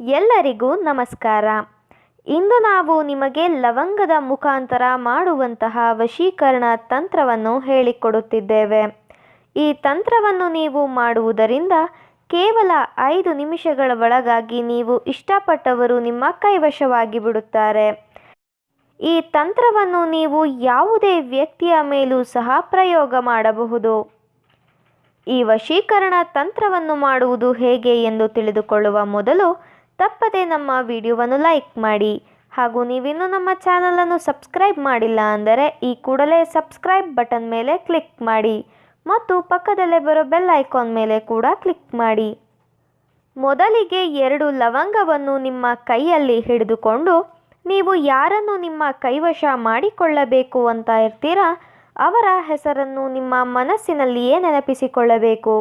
ಎಲ್ಲರಿಗೂ ನಮಸ್ಕಾರ. ಇಂದು ನಾವು ನಿಮಗೆ ಲವಂಗದ ಮುಖಾಂತರ ಮಾಡುವಂತಹ ವಶೀಕರಣ ತಂತ್ರವನ್ನು ಹೇಳಿಕೊಡುತ್ತಿದ್ದೇವೆ. ಈ ತಂತ್ರವನ್ನು ನೀವು ಮಾಡುವುದರಿಂದ ಕೇವಲ ಐದು ನಿಮಿಷಗಳ ಒಳಗಾಗಿ ನೀವು ಇಷ್ಟಪಟ್ಟವರು ನಿಮ್ಮ ಕೈವಶವಾಗಿ ಬಿಡುತ್ತಾರೆ. ಈ ತಂತ್ರವನ್ನು ನೀವು ಯಾವುದೇ ವ್ಯಕ್ತಿಯ ಮೇಲೂ ಸಹ ಪ್ರಯೋಗ ಮಾಡಬಹುದು. ಈ ವಶೀಕರಣ ತಂತ್ರವನ್ನು ಮಾಡುವುದು ಹೇಗೆ ಎಂದು ತಿಳಿದುಕೊಳ್ಳುವ ಮೊದಲು ತಪ್ಪದೆ ನಮ್ಮ ವಿಡಿಯೋವನ್ನು ಲೈಕ್ ಮಾಡಿ ಹಾಗೂ ನೀವಿನ್ನೂ ನಮ್ಮ ಚಾನಲನ್ನು ಸಬ್ಸ್ಕ್ರೈಬ್ ಮಾಡಿಲ್ಲ ಅಂದರೆ ಈ ಕೂಡಲೇ ಸಬ್ಸ್ಕ್ರೈಬ್ ಬಟನ್ ಮೇಲೆ ಕ್ಲಿಕ್ ಮಾಡಿ ಮತ್ತು ಪಕ್ಕದಲ್ಲೇ ಬರೋ ಬೆಲ್ ಐಕಾನ್ ಮೇಲೆ ಕೂಡ ಕ್ಲಿಕ್ ಮಾಡಿ. ಮೊದಲಿಗೆ ಎರಡು ಲವಂಗವನ್ನು ನಿಮ್ಮ ಕೈಯಲ್ಲಿ ಹಿಡಿದುಕೊಂಡು ನೀವು ಯಾರನ್ನು ನಿಮ್ಮ ಕೈವಶ ಮಾಡಿಕೊಳ್ಳಬೇಕು ಅಂತ ಇರ್ತೀರಾ ಅವರ ಹೆಸರನ್ನು ನಿಮ್ಮ ಮನಸ್ಸಿನಲ್ಲಿಯೇ ನೆನಪಿಸಿಕೊಳ್ಳಬೇಕು.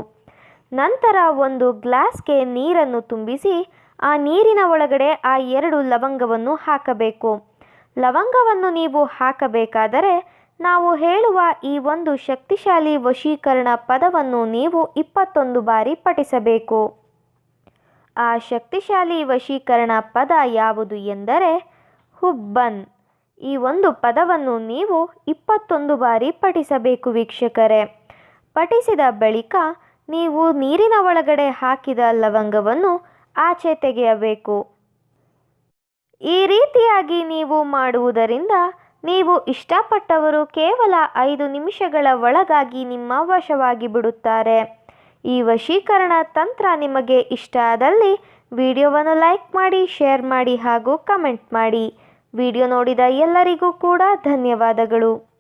ನಂತರ ಒಂದು ಗ್ಲಾಸ್ಗೆ ನೀರನ್ನು ತುಂಬಿಸಿ ಆ ನೀರಿನ ಒಳಗಡೆ ಆ ಎರಡು ಲವಂಗವನ್ನು ಹಾಕಬೇಕು. ಲವಂಗವನ್ನು ನೀವು ಹಾಕಬೇಕಾದರೆ ನಾವು ಹೇಳುವ ಈ ಒಂದು ಶಕ್ತಿಶಾಲಿ ವಶೀಕರಣ ಪದವನ್ನು ನೀವು ಇಪ್ಪತ್ತೊಂದು ಬಾರಿ ಪಠಿಸಬೇಕು. ಆ ಶಕ್ತಿಶಾಲಿ ವಶೀಕರಣ ಪದ ಯಾವುದು ಎಂದರೆ ಹುಬ್ಬನ್. ಈ ಒಂದು ಪದವನ್ನು ನೀವು ಇಪ್ಪತ್ತೊಂದು ಬಾರಿ ಪಠಿಸಬೇಕು ವೀಕ್ಷಕರೇ. ಪಠಿಸಿದ ಬಳಿಕ ನೀವು ನೀರಿನ ಒಳಗಡೆ ಹಾಕಿದ ಲವಂಗವನ್ನು ಆಚೆ ತೆಗೆಯಬೇಕು. ಈ ರೀತಿಯಾಗಿ ನೀವು ಮಾಡುವುದರಿಂದ ನೀವು ಇಷ್ಟಪಟ್ಟವರು ಕೇವಲ ಐದು ನಿಮಿಷಗಳ ಒಳಗಾಗಿ ನಿಮ್ಮ ವಶವಾಗಿ ಬಿಡುತ್ತಾರೆ. ಈ ವಶೀಕರಣ ತಂತ್ರ ನಿಮಗೆ ಇಷ್ಟ ಆದಲ್ಲಿ ವಿಡಿಯೋವನ್ನು ಲೈಕ್ ಮಾಡಿ, ಶೇರ್ ಮಾಡಿ ಹಾಗೂ ಕಮೆಂಟ್ ಮಾಡಿ. ವಿಡಿಯೋ ನೋಡಿದ ಎಲ್ಲರಿಗೂ ಕೂಡ ಧನ್ಯವಾದಗಳು.